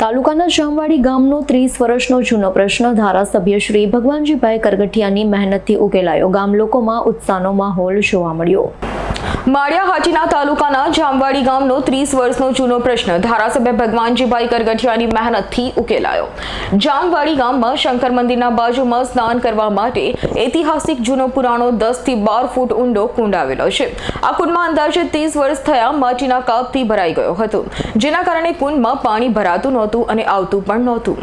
તાલુકાના જામવાડી ગામનો ત્રીસ વર્ષનો જૂનો પ્રશ્ન ધારાસભ્ય શ્રી ભગવાનજીભાઈ કરગઠિયાની મહેનતથી ઉકેલાયો. ગામ લોકોમાં ઉત્સાહનો માહોલ જોવા મળ્યો. માળિયા હાટીના તાલુકાના જામવાડી ગામનો ત્રીસ વર્ષનો જૂનો પ્રશ્ન ધારાસભ્ય ભગવાનજીભાઈ કરગઠિયાની મહેનતથી ઉકેલાયો. જામવાડી ગામમાં શંકર મંદિરના બાજુમાં સ્નાન કરવા માટે ઐતિહાસિક જૂનો પુરાણો દસથી બાર ફૂટ ઊંડો કુંડ આવેલો છે. આ કુંડમાં અંદાજે ત્રીસ વર્ષ થયા માટીના કાપથી ભરાઈ ગયો હતો. જેના કારણે કુંડમાં પાણી ભરાતું નહોતું અને આવતું પણ નહોતું.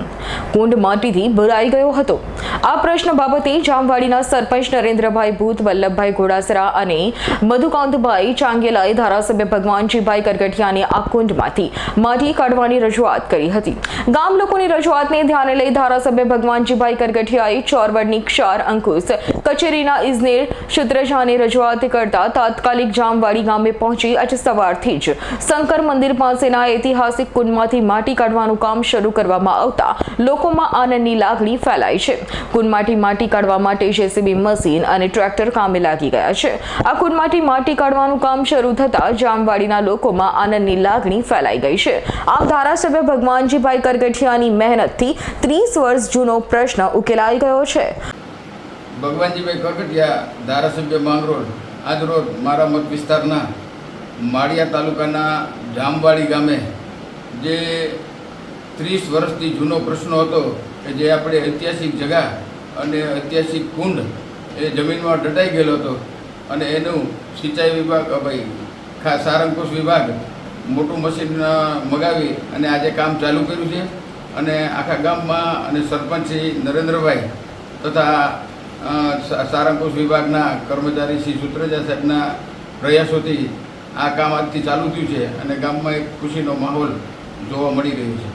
કુંડ માટીથી ભરાઈ ગયો હતો. આ પ્રશ્ન બાબતે જામવાડીના સરપંચ નરેન્દ્રભાઈ ભૂત, વલ્લભભાઈ ઘોડાસરા અને મધુકાંતભાઈ ચાંગેલાએ ધારાસભ્ય ભગવાનજીભાઈ કરગઠિયાને આ કુંડમાંથી માટી કાઢવાની રજૂઆત કરી હતી. ગામ લોકોની રજૂઆતને ધ્યાને લઈ ધારાસભ્ય ભગવાનજીભાઈ કરગઠિયાએ ચોરવડની ક્ષાર અંકુશ કચેરીના ઇજનેર શુદ્રજાને રજૂઆત કરતા તાત્કાલિક જામવાડી ગામે પહોંચી આજે સવારથી જ શંકર મંદિર પાસેના ઐતિહાસિક કુંડમાંથી માટી કાઢવાનું કામ શરૂ કરવામાં આવતા લોકોમાં આનંદની લાગણી ફેલાઈ છે. કુંડમાંથી માટી કાઢવા માટે જેસીબી મશીન અને ટ્રેક્ટર કામે લાગી ગયા છે. આ કુંડમાંથી માટી કાઢવાનું કામ શરૂ થતાં જામવાડીના લોકોમાં આનંદની લાગણી ફેલાઈ ગઈ છે. આમ ધારાસભ્ય ભગવાનજીભાઈ કરગઠિયાની મહેનતથી ત્રીસ વર્ષ જૂનો પ્રશ્ન ઉકેલાઈ ગયો છે. ભગવાનજીભાઈ કકટિયા ધારાસભ્ય માંગરોળ આજરોજ મારા મત વિસ્તારના માળિયા તાલુકાના જામવાડી ગામે જે ત્રીસ વર્ષથી જૂનો પ્રશ્ન હતો કે જે આપણે ઐતિહાસિક જગા અને ઐતિહાસિક કુંડ એ જમીનમાં ડટાઈ ગયેલો હતો અને એનું સિંચાઈ વિભાગ ભાઈ, ખા સારંકુશ વિભાગ મોટું મશીન મગાવી અને આજે કામ ચાલુ કર્યું છે. અને આખા ગામમાં અને સરપંચ શ્રી નરેન્દ્રભાઈ તથા સારંગપુર વિભાગના કર્મચારી શ્રી સુત્રેજા સાહેબના પ્રયાસોથી આ કામ આજથી ચાલુ થયું છે અને ગામમાં એક ખુશીનો માહોલ જોવા મળી રહ્યો છે.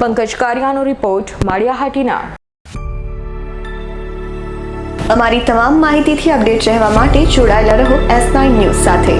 પંકજ કારિયાનો રિપોર્ટ માળિયાહાટીના. અમારી તમામ માહિતીથી અપડેટ રહેવા માટે જોડાયેલા રહો એસ નાઇન ન્યૂઝ સાથે.